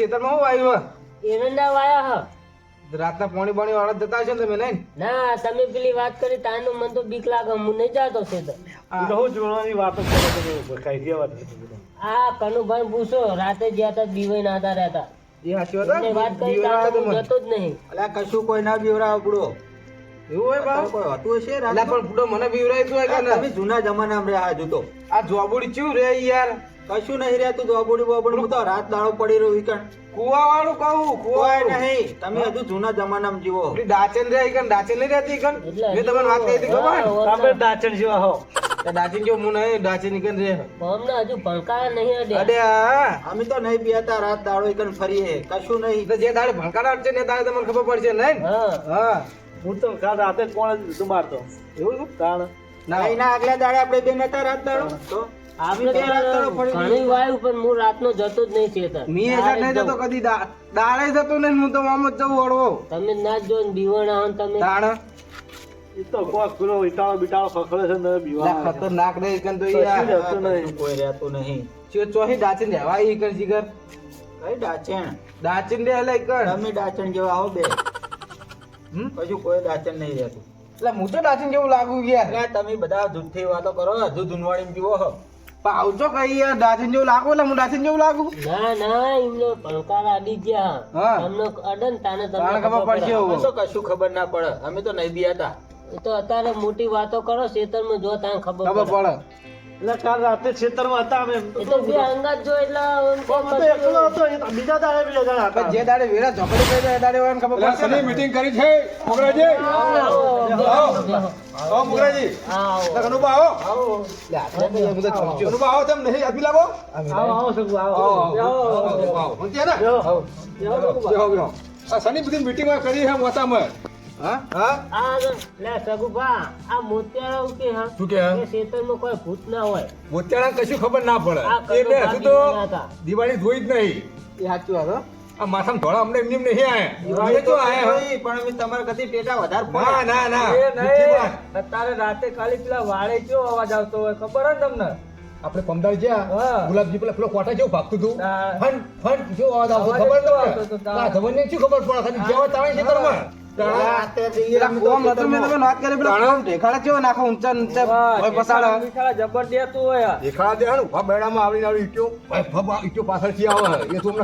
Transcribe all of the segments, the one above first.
ખેતરમાં હું આવ્યું એરંડા વાયા હા. રાતના પાણી પાણી વાળા જતા છે ને તમે નહીં? ના તમે પેલી વાત કરી તાનું મન તો બીક લાગે હું નહીં જાતો છે તો બહુ જોવાની વાતો કરો તમે કઈ દેવા આ કનુભાઈ પૂછો રાતે ગયા તા દીવાઈ નાતા રહેતા. એ સાચી વાત વાત કરી હું જતો જ નહીં. અલા કશું કોઈ ના બીવરા બુડો એવું હોય બા? કોઈ હતું હશે રાતે પણ ફૂટો મને બીવરાય તો તમે ના? જૂના જમાનામાં રહ્યા હજુ તો. આ જોબડી ચેવું રે યાર? કશું નહીં રહેતું દોબોડી બોબોડી હું તો રાત દાડો પડી રહ્યો વીકણ કુવા વાળું કહું કુવા નહીં તમે હજુ જૂના જમાનામાં જીવો. દાચન ડાચન રે ઈ કણ નહીં રહેતી ઈ મેં તમને વાત કરી હતી ખબર? તમે દાચન જેવા હો. કે જો હું નહીં ડાચન ઈ રે. અમને હજુ ભણકારા નહીં અડે અડે અમે તો નહીં પીતા રાત દાડો વીકણ ફરીએ. કશું નહીં. જે દાડે ભણકારા અડશે ને દાડે તમને ખબર પડશે નહીં? હા. હા. હું તો કાલ રાતે જ કોણ તું મારતો એવું? તાણ. ના. ના એના આગલા દાડે આપણે બે નતા રાત દાડો. તો? ઘણી વાયું પણ હું રાતનો જતો જ નહીં ચેતર મી એસા નહીં જતો કદી દાડે જતો નહીં હું તો આમ જ જવું વળવો. તમે ના જો બીવણ આવો તમે. તાણ. એ તો કોક પેલો ઇટાળો બિટાળો ખખડે છે ને બીવા ખતરનાક રે ઈ તો યાર જ નહીં. કોઈ રહેતું નહીં. ચો ચોહી ડાચન રહેવાય ઈ કણ જીગર? કઈ ડાચણ ડાચન રે એટલે તમે ડાચણ જેવા આવો બે. હમ? કશું કોઈ ડાચણ નહીં રહેતું. એટલે હું તો ડાચન જેવું લાગુ ગયા તમે બધા જૂઠી વાતો કરો હજુ ધૂનવાડી જીવો હો. પણ આવજો કઈ ડાચન જેવું લાગુ એટલે હું ડાચન જેવું લાગુ ના ના એમને પલકાર આડી ગયા હા. તમને અડે ને તાને તમને ખબર પડશે પડે. એવું. કશું ખબર ના પડે અમે તો નહીં બિયાતા એ તો અત્યારે મોટી વાતો કરો ખેતરમાં જો તાને ખબર ખબર પડે એટલે કાલ રાતે ખેતરમાં હતા અમે તો બે અંગાત જો એટલે તો એકલો હતો બીજા દાડે બીજા દાડે હતા. જે દાડે વેરા ઝોપડી પડી જાય દાડે હોય ખબર પડશે ને. મીટિંગ કરી છે મોગરાજી આવો. આવો મોગરાજી આવો. કનુભા આવો ચોંચ્યો. કનુભા આવો તેમ નહીં આપી લાવો આવો આવો સગુ આવો આવો, આવો આવો, આવો. ઊંઘ્યા ને? બેહો. બેહો, સગુ. બેહો, બેહો. આ શનિ બધી મીટિંગમાં કરી છે મોતામાં હા? હા? આ લે સગુભા આ મોતિયારા ઉકે હા? શું કે એ ખેતરમાં કોઈ ભૂત ના હોય. મોતિયાળા કશું ખબર ના પડે. આ એ બે કનુભા હજુ તો બીમાર હતા. દિવાળી જોઈ જ નહીં. આ માથામાં ધોળા અમને એમની એમ નહીં આયા. તો આયા પણ અમે તમારા કદી પેટા વધારે ના ના ના. નહીં. અત્યારે રાતે ખાલી પેલા વાળે કેવો અવાજ આવતો હોય ખબર હે ને તમને? આપણે પમદાર જ્યાં ગુલાબજી પેલા પેલો કોટા જેવું ભાગતું હતું. ફન ફન જો અવાજ આવતો ખબર જ કેવો ન આવતો હતો, પડે તાણ. આ ધવનને શું ખબર પડે? ખાલી જેવા તાણે ખેતરમાં કેવો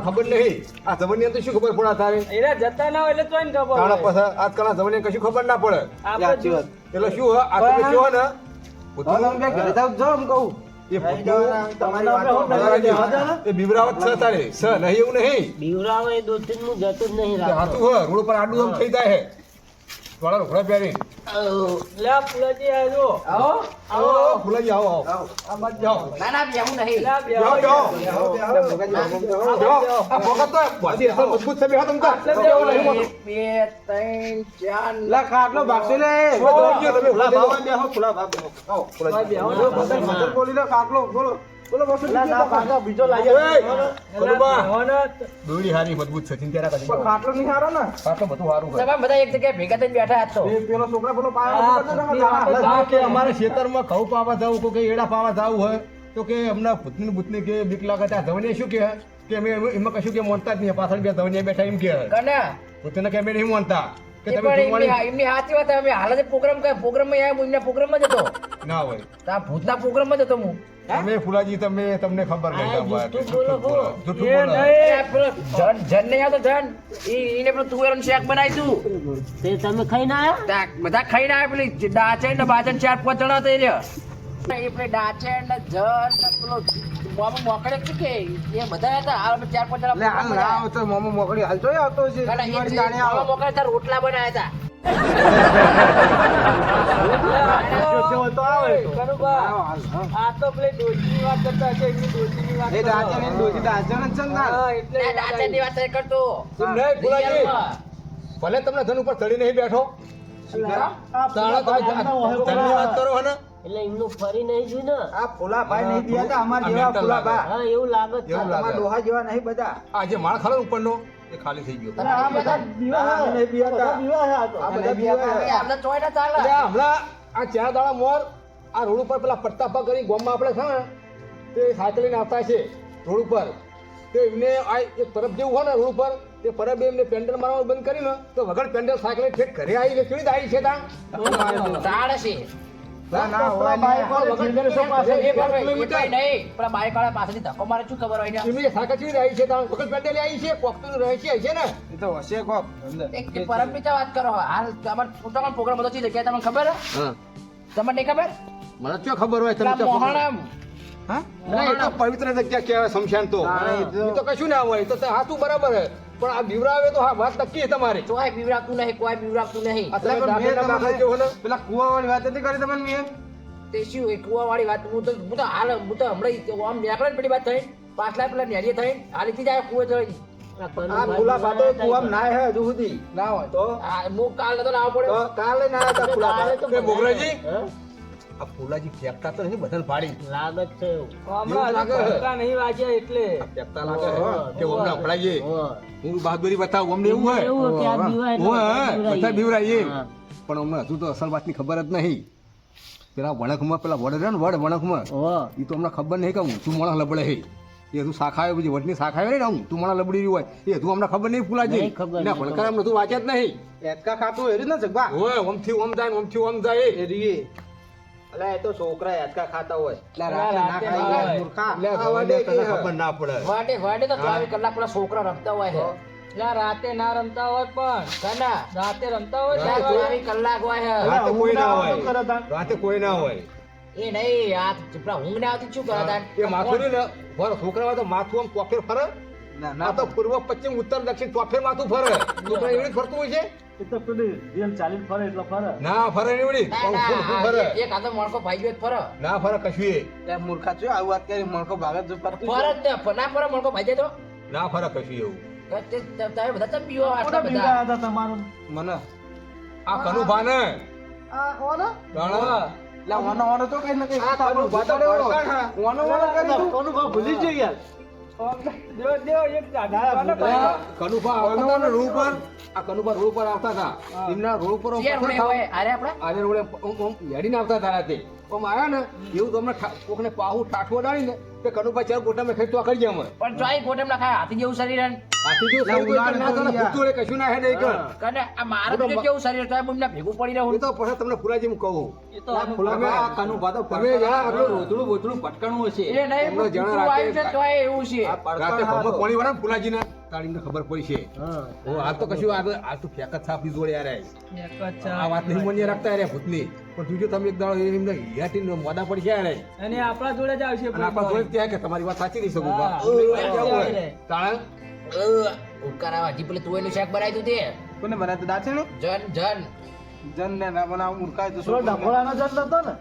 ખબર નહીં. આ ધવનની અંદર શું ખબર પડે તારે? જતા ના હોય એટલે ને ખબર તાણા પાછળ કશું ખબર ના પડે. એટલે શું આ કહો ને? ઘરે જો એમ કહું. એ બીવરાવત છે તારે. સ નહીં એવું નહીં. બીવરાવો એ દોસ્તી હું જતો જ નહીં હાથું હ રોડ પર આડું આમ થઈ જાય હે. થોડા રોકડા પહેરી લે ફુલાજી આવો આવો આવો ફુલાજી આવો આવો આ બાજુ જાઓ ના ના બેહું નહીં જાઓ જાઓ જાઓ આ ભગત તો બધી અસર મજબૂત છે બેહો તમ તાર. બે ત્રણ ચાર લે ખાટલો ભાગશે લે તમે ફુલા ફુલા ભાવ બેહો ફુલા ભાવ બેહો આવો ફુલાજી બોલો ભદર ભદર બોલી લે ખાટલો બોલો બોલો બસ બીજો લાવી એ, કનુભા, દોરડી હારી મજબૂત છે ચિંતા ના કરજો ખાટલો નહીં હારો ને? પાછળ બધું સારું કરે તમે બધા એક જગ્યાએ ભેગા થઈને બેઠા હતો એ પેલો છોકરા પેલો પાયો આ કે અમારે ખેતરમાં ઘઉં પાવા જવું કે એડા પાવા જવું હોય તો કે અમને ભૂતની ભૂતની કે બીક લાગે ત્યાં ધવને શું કે? કે અમે એમાં કશું કે માનતા જ નહીં પાછળ બે ધવને બેઠા એમ કે. ભૂતને કે અમે નહીં માનતા. કે તમે એમની એમની સાચી વાત અમે હાલ જ પ્રોગ્રામ કર્યો પ્રોગ્રામમાં આવ્યા હું એમના પ્રોગ્રામમાં જ હતો. ના હોય. આ ભૂતના પ્રોગ્રામમાં જ હતો હું. તમે ફુલાજી તમે તમને ખબર નહીં તમારે. જુઠ્ઠું બોલો હો. બોલો. એ જન જન ને આવતો જન. ઈ ઈને પેલું તુવેરનું શાક બનાવી તું. તે તમે ખાઈ ના ત્યાં બધા ખાઈને આવ્યા પેલી ડાચે ને બાચણ ચાર પાંચ જણા એ રહ્યા. એ પેલી ડાચે ને જન ને પેલો મોમાં મોકળે શું કે? એ બધા હતા. હાલ ચાર પાંચ જણા ના મોમો મોકડી હાલ જોઈ આવતો છે. ના, ના, ત્યાં રોટલા બનાવ્યા હતા. ભલે તમને ધન ઉપર ચડી નહીં બેઠો વાત કરો એટલે એમનું ફરી નહીં જોયું ને આ ફુલાભાઈ નહીં બિયાતા અમારા જેવા હા એવું લાગે છે. તમારા ડોહા જેવા નહીં બધા આજે માળ ખરો ઉપરનો એ ખાલી થઈ ગયો અને આ બધા બીવા આ હે. નહીં બીવા હે આ તો. આ બધા બિયાતા. આપણે ચોય ચાલે. એટલે હમણાં આ ચાર દાડા મોર આ રોડ ઉપર પેલા પટ્ટા પગ કરી ગોમમાં આપણે છે ને તે સાયકલ લઈને આવતા છે રોડ ઉપર તે એમને આ એક પરબ જેવું હોય ને રોડ ઉપર તે પરબ એમને પેન્ડલ મારવાનું બંધ કરીને તો વગર પેન્ડલ સાયકલ ઠેઠ ઘરે આવી કેવી ના છે ત્યાં આવી છે કોકતું રહે છે છે ને? એ તો હશે કોક અંદર. એક પરમની ચા વાત કરો હાલ તમારે પોતાનો પ્રોગ્રામ હતો તમને ખબર? હે? હા નહીં ખબર? મને શું ખબર હોય તમે પેલા મોહણમ હા? ના, એ તો પવિત્ર જગ્યા કહેવાય શમશાન તો. કશું ના હોય એ તો હાથું બરાબર હે પણ આ બીવરાવે તો હા વાત નક્કી છે તમારી. કોઈ બીવરાતું નહીં કોઈ બીવરાતું નહીં. મેં પેલા કુવાવાળી વાત નથી કરી તમને મેં? તે શું એ કુવાવાળી વાત? હું તો હું તો હાલ હું તો હમણાં આમ નીકળે ને પેલી વાત થઈ પાછલા પેલા નેરીએ થઈ હાલીથી જાય કુવે જઈ આ ખુલા ભાતો કુવામ નાય હે હજુ સુધી. ના હોય. તો? આ કાલે કાલ ના પડે. તો કાલે ના હતા મુલાકાત કે મોગરાજી આ ફૂલાજી ફેંકતા તો નહીં બધાને પાડી. લાગત છે. હમણાં નહીં વાગ્યા એટલે. ફેંકતા લાગે. કે અમને અપડાઈએ હું બહાદુરી બતાવું અમને એવું હોય. બધા બીવરાઈએ. પણ અમને હજુ તો અસલ વાતની ખબર જ નહીં. પેલા વણકમાં પેલા વડ રહે ને વડ વણકમાં. એ તો અમને ખબર નહીં કે તું મણા લબડે હે. એ હજુ શાખા આવે વડની શાખા આવે ને ઊંચું માણસ લબડી રહ્યું હોય. એ હજુ અમને ખબર નહીં ફૂલાજી. ના ભણકાર અમને હજુ વાંચ્યા જ નહીં. એટકા ખાતું હેરી ને જગવા? હોય ઓમથી ઓમ જાય ઓમથી ઓમ જાય. એ રીએ. અલા એ તો છોકરા એતકા ખાતા હોય. એટલે રાતે ના. મૂર્ખા. એટલે ખબર પડે. વાડે વાડે તો કલાક પેલા છોકરા રમતા હોય છે. એટલે રાતે ના રમતા હોય પણ કાના રાતે રમતા હોય રાતે ચાર કલાક હોય રાતે કોઈ ના હોય. રાતે કોઈ ના હોય. એ નહીં આ પેલા ઊંઘ ના આવતી શું કરતા? એ માથું ને મારો છોકરા હોય તો માથું આમ ચોફેર ફરે. ના આ ના તો પૂર્વ પશ્ચિમ ઉત્તર દક્ષિણ ચોફેર માથું ફરે. છોકરા એવડી ફરતું હોય છે? એ તો પેલી રેલ ચાલીને ફરે એટલે ફરે. ના ફરે એવડી. ફૂલ ફૂલ ફરે? એક આતો મણકો ભાઈ ગયો ફરે. ના ફરે કશું એ મૂર્ખા છો આવું વાત કરી મણકો ભાગત જો કરતું ફરે જ ના ફરે મણકો ભાઈ જાય તો? ના ફરે કશું એવું. તો તે- તે- તમે બધા ચમ પીવો આટલા બધા? તમારું? મને. આ કનુભા ને આ કોને તાણા. એટલે વાનો વાનો તો કઈ ના કઈ આ કાનું ભાતો લેવડો. વાનો વાનો કરી તું. કોનું ભૂલી જ યાર કનુભા આવતા હતા રોડ આ કનુભા રોડ પર આવતા હતા એમના રોડ આપણે આમ- આમ હેડીને આવતા હતા રાતે આમ આવ્યા ને એવું તમને કોકને પાહુ ઠાઠવો ડાળી ને તે કનુભાઈ ચાર ગોટામાં ખાઈ તો કરી અમે પણ ચોય ગોટા ના ખાય હાથી જેવું શરીર હાથી ને. શરીર ના થાય ને ભૂતું વડે કશું ના હે નહીં કર. કને આ મારું તો કેવું શરીર તો એમને ભેગું પડી એ રહ્યું તો પછી તમને ફુલાજી હું કહું. ફુલામાં આ કનુભા તો તમે આટલું રોતડું બોતડું ભટકાણું હશે. એ નહીં એમનો જણા રાતે એવું છે. રાતે હાથો. ભમો વાળા ફુલાજી ના તાળીને ખબર પડી છે. ઓ આ તો કશું આ આ તો ફેકત છે. સાફ જોડે યાર આ વાત નહીં મને રાખતા યાર ભૂતની. પણ તું જો તમે એક દાડો એમને હિયાટીને મોડા પડશે યાર અને આપણા જોડે જ આવશે આપણા જોડે ત્યાં કે તમારી વાત સાચી નહીં શકું તાળા બા. કેવું હોય? તાણ ઉકારા હજી પેલું તુવેરનું શાક બનાવી તું તે. કોને બનાવ્યું દાચે ને જન જન. જન ને ના બનાવ મૂર્ખા તો શું ડફોડાનો જન હતો ને?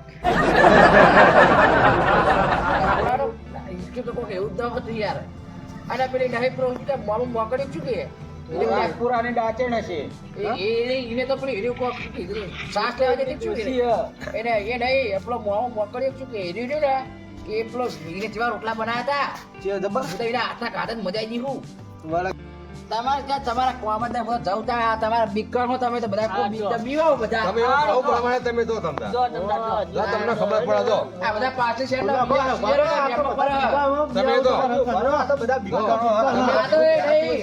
તો એવું જ ન હતું યાર. અને પેલી નવી પ્રો મોમ મોકડી ચૂકી હશે. એ- એને તો પેલી હીરી કોક કીધું. લેવા જતી શું એને? એ નહીં પેલો મોમાં હીરી ને એ પેલો જેવા રોટલા બનાવ્યા હતા. જબર. તો એના હાથના કાઢે મજા આવી ગઈ હું. તમારે ત્યાં તમારા કોમત ને બધા જવતા આ તમારા બીકર હો તમે તો બધા બીકર બધા. તમે પ્રમાણે તમે જો તમતા જો તમને ખબર પડે જો. આ બધા પાછળ છે. તમે તો બધા તો એ નહીં.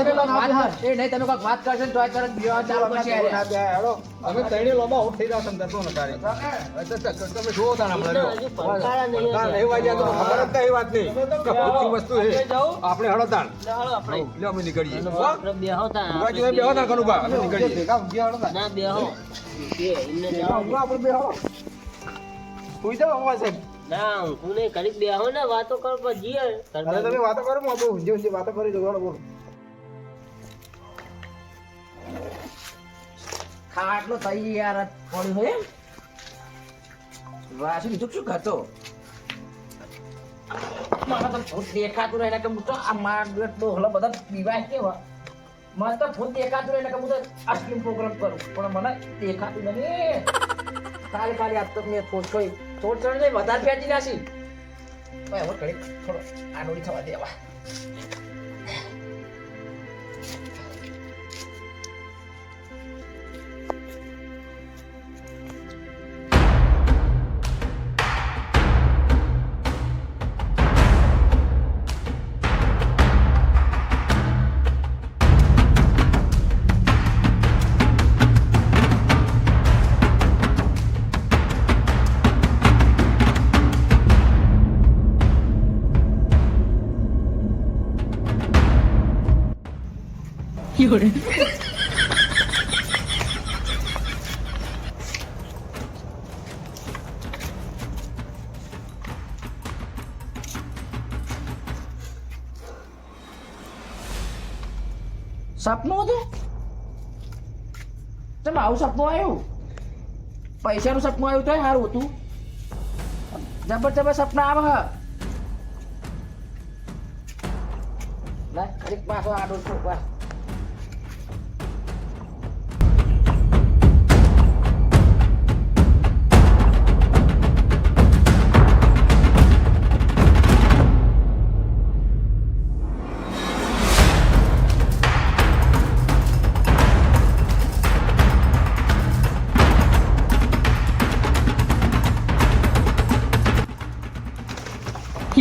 તમે વાત કર- એ નહીં, તમે કોઈક વાત કરશો ને તરત બીવા ચાલુ. તમે તૈણી લોબા આઉટ થઈ જાવ તમે જુઓ તાણ હમણાં જો. તો ખબર કઈ વાત નહીં. વસ્તુ આપણે હળો તાણ ચાલો આપણે લે અમે નીકળીએ. બેહો તા. બેહો તાણ અમે નીકળીએ. ના બેહો જાઓ. સાહેબ ના નહીં ને વાતો કરો પણ જીએ. તમે વાતો કરો હું આપણે વાતો કરી દો બોલો. ખાટલો તૈયાર યાર પડ્યું હોય એમ? વાસી બીજું શું ખાતો? મને તો ભૂત દેખાતું રહે કે હું તો આ બધા બીવાય કેવા? મને તો ભૂત દેખાતું રહે કે તો આઈસ્ક્રીમ પ્રોગ્રામ કરું. પણ મને દેખાતું નહીં ખાલી ખાલી આપ તો મેં થોડ કોઈ થોડ થોડ વધારે પ્યાજી ભાઈ હવે થોડો આડોડી થવા દેવા. સપનું હતું ચમ આવું સપનું આવ્યું પૈસાનું સપનું આવ્યું તોય સારું હતું જબર જબર આવે હા ખરીક પાછો આડો છું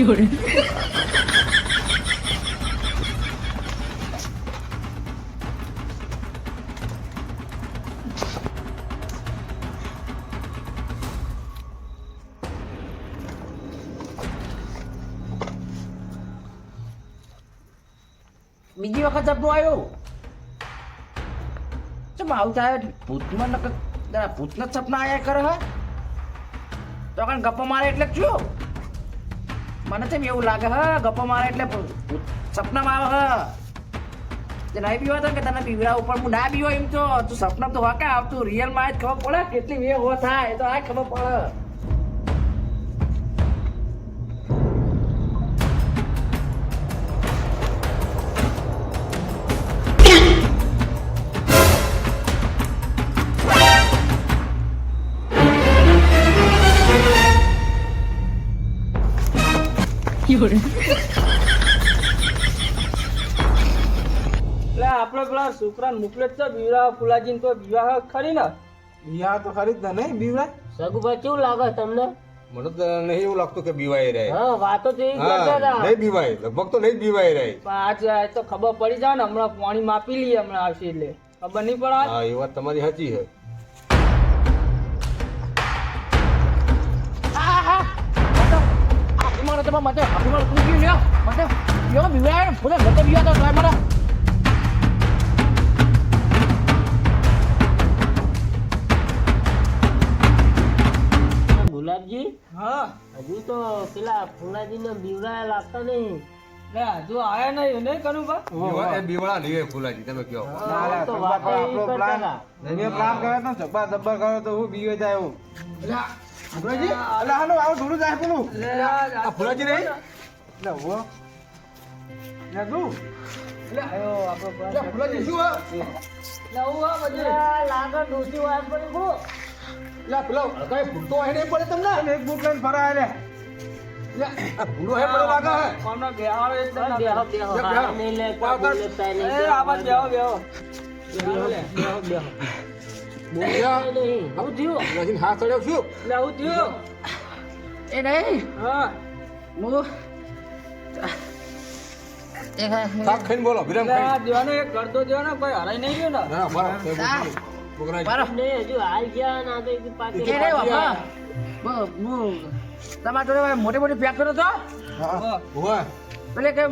બસ બીજી વખત સપનું આવ્યું ચમ આવતા થાય? ભૂતમાં જરા ભૂતના સપના આયા કરે હે? તો કણ ગપ્પા મારે એટલે શું મને તેમ એવું લાગે, હ ગપો મારે એટલે સપના સપનામાં આવે, હ. તે નહીં પીવા તો કે તને પીવડા ઉપર હું ના પીવો એમ તો. તું સપના તો વાકે આવતું. રિયલમાં જ ખબર પડે કેટલી વે હો થાય તો આ ખબર પડે. છોકરાને મોકલે જ છે બીવડા ફુલાજીને તો વિવાહ ખરી ને? વિવાહ તો ખરી જ ને નહીં બીવરા સગુભાઈ કેવું લાગે તમને? મને તો નહીં એવું લાગતું કે બીવાય રહે. હા વાતો તો એવી કરતા હતા. નહીં બીવાય લગભગ તો નહીં બીવાય રહે. આજ તો ખબર પડી જાય ને હમણાં પાણી માપી લઈએ હમણાં આવશે એટલે. ખબર નહીં પડે હા એ વાત તમારી સાચી છે. મને તમે મતે લ્યો? બીવાય ફૂલે મને બીવા તો ટ્રાય ગુલાબજી હા. હજુ તો પેલા ફૂલાજીને બીવડા લાગતા નહીં. લે હજુ આયા નહીં નહીં કરું બા? એ બીવડા નહીં ફૂલાજી તમે કહો. ના, ના, તો વાતો આપણો પ્લાન હતા. પ્લાન કર્યો તો જબ્બા જબ્બા કર્યો તો હું બીવે જાય હું. એવું અલા હાલો આવો થોડું જાય પેલું. આ ફૂલાજી નહીં? લે હો લે તું. લે. આયો આપણો પ્લાન. લે, ફૂલાજી શું હે? લે હું આ બાજુ. આ લાગે વાત પડી ગો લે, પેલો હોય નહીં પડે તમને? એક બૂટ લઈને ફરાય લે. લે, હે પડે લાગે હે? કોનો બેહાડો એટલે ના બેહો થાય. બેહો બેહો. હાથ નહીં લે બેહો, કાબુ લેતા નહીં એ આ બાજુ બેહો બેહો. બેહો બેહો બેહો. બોલ્યા? આવું થયું? ફૂલાજીને હાથ ચડ્યો શું એટલે આવું થયું? એ નહીં. હા. હું હા ખાઈને બોલો વિરામ ખાઈને. દેવાનો એક કરતો દેવાનો કોઈ હરાઈ નહીં ગયો ને. ના ના બરાબર. છે, બોલો. છોકરાજી. બરાબર નહીં હજુ હાલ ગયા ના તો એક કે રે બાપા બો હું તમારા જોડે મોટી મોટી પેક કર્યો તો. હા. કે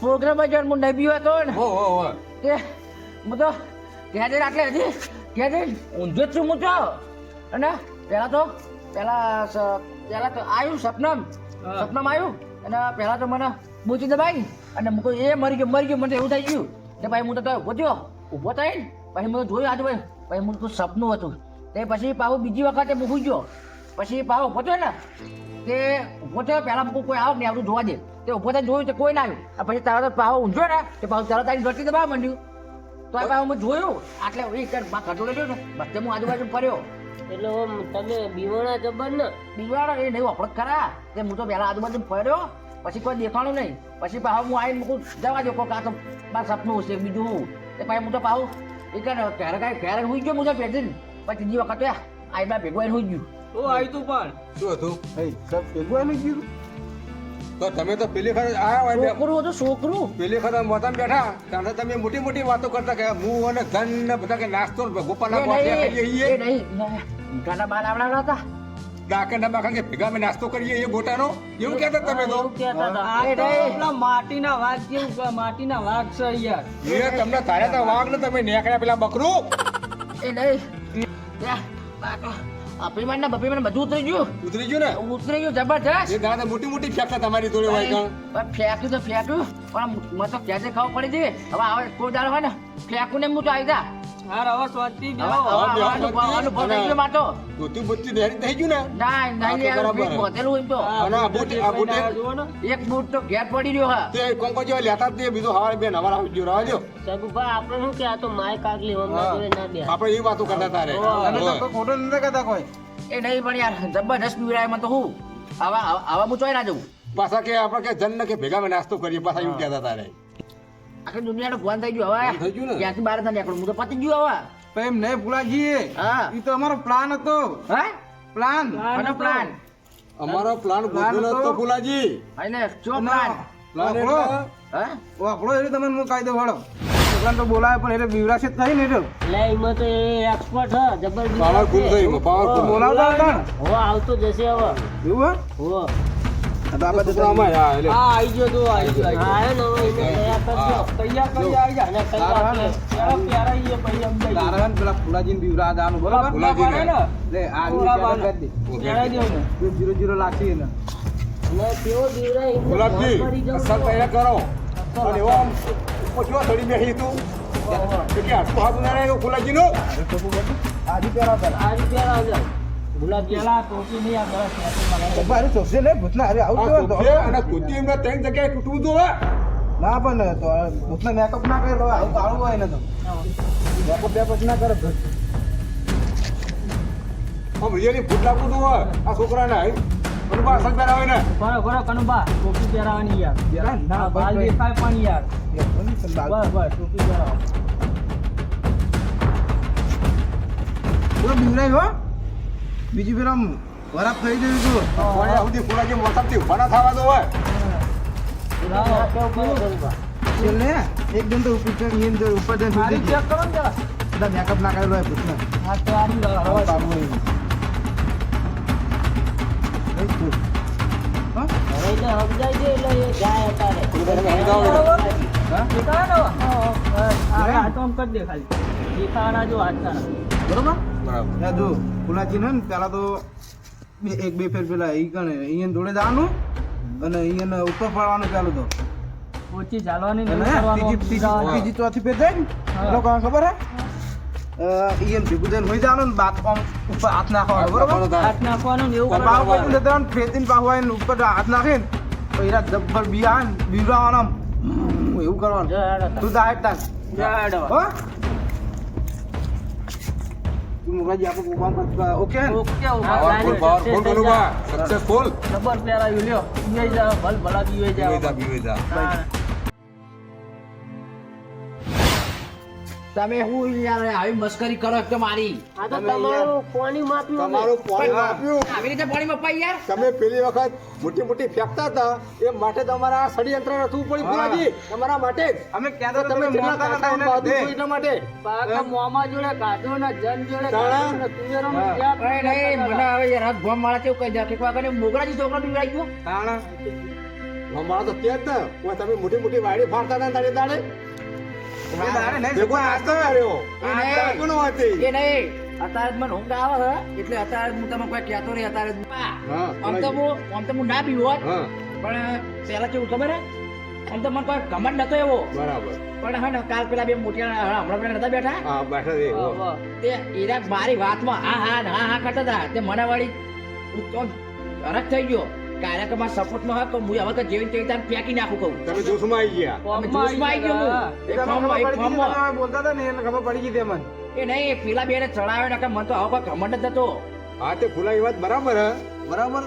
પ્રોગ્રામ હું ને હો, હો, હો. તે હું તો ત્યાં આટલે હજી ત્યાં ઊંધો જ છું હું તો. અને પહેલાં તો પહેલાં પહેલાં તો આવ્યું સપનમ. સપનમ આવ્યું અને પહેલાં તો મને બૂચી દબાઈ. અને મૂકો એ મરી ગયો મરી ગયો મને એવું થઈ ગયું. તે ભાઈ હું તો ઊભો થયો. ઊભો થઈને પછી મેં જોયું આજુબાજુ પછી મને તું સપનું હતું. તે પછી પાછું બીજી વખતે મૂકી ગયો પછી પાછો થયો ને તે ઊભો થયો પહેલાં મૂકું કોઈ આવે નહીં આવડું જોવા દે. તે ઊભો થઈને જોયું તો કોઈ ના આવ્યું. પછી તારા તો પાછો ઊંઝો ને તે પાછું તારા તારી ધરતી દબાવવા માંડ્યું. તો આ પાછું મેં જોયું આટલે એ બા ગયો ને બધે હું આજુબાજુ ફર્યો. એટલે તમે બીવાણા જબર ને? બીવાણા એ નહીં વપરત ખરા. તે હું તો પહેલા આજુબાજુ ફર્યો પછી કોઈ દેખાણું નહીં. પછી પાછું હું આવીને મૂકું જવા દો કોઈ કાં તો મારું સપનું હશે બીજું તે પછી હું તો પાછું એ કે ક્યારે કાંઈ ક્યારે હુઈ ગયો મુજબ પેટીને પછી ત્રીજી વખત આઈ બા ભેગો હુઈ ગયું. તો આવી તું પણ. શું હતું? એ સબ ભેગું એનું કીધું તો તમે તો પેલી વખત આવ્યા છોકરું હતું છોકરું. પેલી વખત વતન બેઠા. ત્યારે તમે મોટી મોટી વાતો કરતા કે હું અને ધન ને બધા કે નાસ્તો એ નહીં, મીઠાના બાર આવડાવડા હતા ડાકણ બાકણ કે ભેગા અમે નાસ્તો કરીએ એ ગોટાનો એવું કહેતા તમે તો? હતા. માટીના વાઘ જેવું માટીના વાઘ છે યાર એ તમને તારે તો વાઘ ને તમે નેકળ્યા પેલા બકરું. એ નહીં પેમેન્ટ ને બપેમેન્ટ બધું ઉતરી ગયું. ઉતરી ગયું ને? ઉતરી ગયું જબરજસ્ત. એ ગાડા મોટી મોટી ફેંકતા તમારી જોડે હોય કણ પણ ફેંક્યું તો ફેંક્યું. પણ મને તો ક્યારે ખાવું પડી છે હવે આવે કોઈ દાળ હોય ને ફેંકું ને હું તો આવી જા. હાર હવે અનુભવ અને- થઈ ગયો માતો ધોતી બોતી ડેરી થઈ ગયું ને? ના ના હા, તો યાર બરાબર. બીક વધેલું એમ તો. હા, અને આ બૂટ- આ બૂટ પહેરીને જુઓ ને. એક બૂટ તો ઘેર પડી રહ્યો હા. તે કોંકો જેવા લેતા જ બીજો હવારે બે નવા લાવી ગયો રહેવા સગુભા આપણે શું કે આ તો માય કાગલી હમણાં જોડે ના બે આપણે એ વાતો કરતા તારે અને તો હોય. કોઈ ખોટું નથી કહેતા કોઈ? એ નહીં પણ યાર જબરજસ્ત પીવડાય મને તો હું. આવા આવા આવા હું ચોય ના જવું. પાછા કે આપણે કે જન્ન કે ભેગા મેં નાસ્તો કરીએ પાછા એવું કહેતા તારે આખી દુનિયાનો ફોન થઈ ગયો થઈ હવે ને? ક્યાંથી બહાર થાય નીકળું. હું તો પતી ગયો હવે. પણ એમ નહીં ભુલાજી હા. એ તો અમારો પ્લાન હતો. હે? પ્લાન. મને પ્લાન. અમારો પ્લાન ગોઠવેલો હતો. ભૂલાજી. અને શું પ્લાન? પ્લાન હે? વાપરો એટલે તમને હું કાયદો વાળો. છોકરાને તો બોલાવે પણ એટલે બીવરાશે જ થઈ ને એટલે એટલે એમાં તો એ એક્સપર્ટ હ જબરજસ્ત પાવરફુલ થઈ ગયો પાવરફુલ. બોલાવતા હતા ને? હો આવતો જશે હવે. એવું હો? હે? આ તો આ હા, એટલે હા આવી ગયો તો આવી ગયો આયો ને તૈયાર કરી આવી જા. ને. પ્યારા પ્યારા તારા પેલા ફુલાજીને બીવરા દાવાનું બરાબર? ફુલાજીને. લે આ ફુલાબાને. કરી દે. ને જીરો જીરો તૈયાર અને એવો ચડી બેસી તું? કે આટલું હાથું ના રહે ફુલાજીનું? આજે પહેરા પેલા આ રીતે ના પણ તો ભૂતના મેકઅપ ના કરે તો આવું કાળું હોય ને તો. મેકઅપ બેકઅપ ના કરે ભૂત. રિયલી ભૂત લાગતું તો હોય આ છોકરાને બરોબર પહેરાવે ને. બરો બરો કનુબા. ટોપી પહેરાવાની યાર. ના બાલ દેખાય પણ યાર. બસ બસ ટોપી પહેરાવો. બોલો બીવરાય હો. બીજી પેલા ખરાબ થઈ ગયું તું કોણે સુધી ફુલાજી મોસમથી ઊભા ના થવા દો હોય છેલ્લે એકદમ તો ઉપર નીમ જો ઉપર જઈને સુધી ચેક કરો ને બધા મેકઅપ ના કરેલો હોય ભૂતના હા તો હવા હોય. હા? બરાબર જો ફુલાજી ને પેલા તો બે- એક બે ફેર પેલા ઈ કણે અહીંયા જોડે જવાનું અને અહીંયા ઉપર પડવાનું પેલું તો. ઓછી ચાલવાની ત્રીજી ત્રીજી ત્રીજી ચોથી ફેર જાય ને લોકો ખબર હે? અહીંયા ભેગું થઈને હોઈ જવાનું ને બાત આમ ઉપર હાથ નાખવાનો બરોબર? હાથ નાખવાનું એવું પાવ પછી જતા ફેતીને પાવ ઉપર હાથ નાખીને તો એરા જબ્બર બિયા ને બીવડાવવાનો. એવું કરવાનું. તું હો? તું મોરાજી આપણે પ્રોગ્રામ પર ઓકે? ઓકે પાવરફુલ પાવરફુલ બરોબર સક્સેસફુલ ખબર પહેરાયું લ્યો. બીવે જા ભલ ભલા બીવે બીવેજા બીવેજા તમે હું યાર આવી મસ્કરી કરો છો મારી. આ તો તમારું પાણી માપ્યું? તમારું પાણી માપ્યું. આવી રીતે પાણી મપાઈ યાર? તમે પેલી વખત મોટી મોટી ફેંકતા હતા એ માટે તમારા આ ષડયંત્ર રચવું પડ્યું ફુલાજી તમારા માટે જ. અમે ક્યાં તમે જેટલા કાકા જન જોડે કાઢો એટલા માટે. તાણા? અરે નહીં મને હવે યાર હાથ ભોમ મારા કેવું કહી દે. કે કોઈ મોગરાજી છોકરો બીવડાઈ ગયો. તાણા? માળા તો તે જ ને. તમે મોટી મોટી વાડી ફાડતા હતા ને તારે તારે એ નહીં. અત્યારે મને ઊંઘ આવે હે. એટલે અત્યારે હું તમે કોઈ કહેતો નહીં અત્યારે જ પા. હા, આમ તો હું આમ તો હું ના પીવું હોત પણ પેલા કેવું ખબર હે? આમ તો મને કોઈ કમંડ નતો એવો. બરાબર. પણ હે ને કાલ પેલા બે મોટિયા હમણાં પેલા નતા બેઠા? હા બેઠા તે એરા મારી વાતમાં હા હા હા હા કરતા હતા. તે મને વાળી અરગ થઈ ગયો. કાર્યક્રમમાં સપોર્ટમાં હોય તો હું હવે જેવી તેવી રીતે ફેંકી નાખું કહું. તમે જોશમાં આવી ગયા. અમે જોશમાં આવી ગયો એક ફોર્મમાં, એક ફોર્મમાં. બોલતા હતા ને એને ખબર પડી ગઈ તે મને એ નહીં પેલા બેને ચડાવ્યો ને કે મને તો હવે કોઈ ઘમંડ જ હતો હા તે ફૂલા એ વાત બરાબર હે. બરાબર.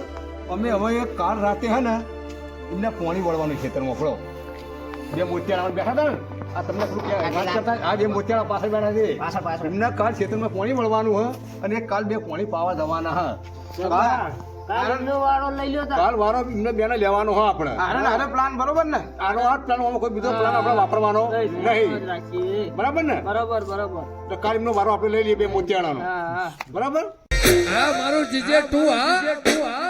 અમે હવે એક કાલ રાતે હે ને એમને પોણી વળવાનું ખેતરમાં ફળો. બે મોતિયાળા બેઠા હતા ને આ તમને થોડું વાત કરતા આ બે મોતિયાળા પાસે બેઠા છે એમના કાલ ખેતરમાં પોણી વળવાનું હે અને એક કાલ બે પોણી પાવા જવાના હે. કાલ- વારો લઈ લ્યો તા. કાલ વારો એમને બેને લેવાનો હે આપણે. આને આને પ્લાન બરોબર ને? આનો આ પ્લાન કોઈ બીજો પ્લાન આપણે વાપરવાનો નહીં. બરાબર ને? બરાબર બરાબર. તો કાલ એમનો વારો આપણે લઈ લઈએ બે મોતિયાળાનો હા હા. બરાબર? હા મારું જીજે ટુ હા.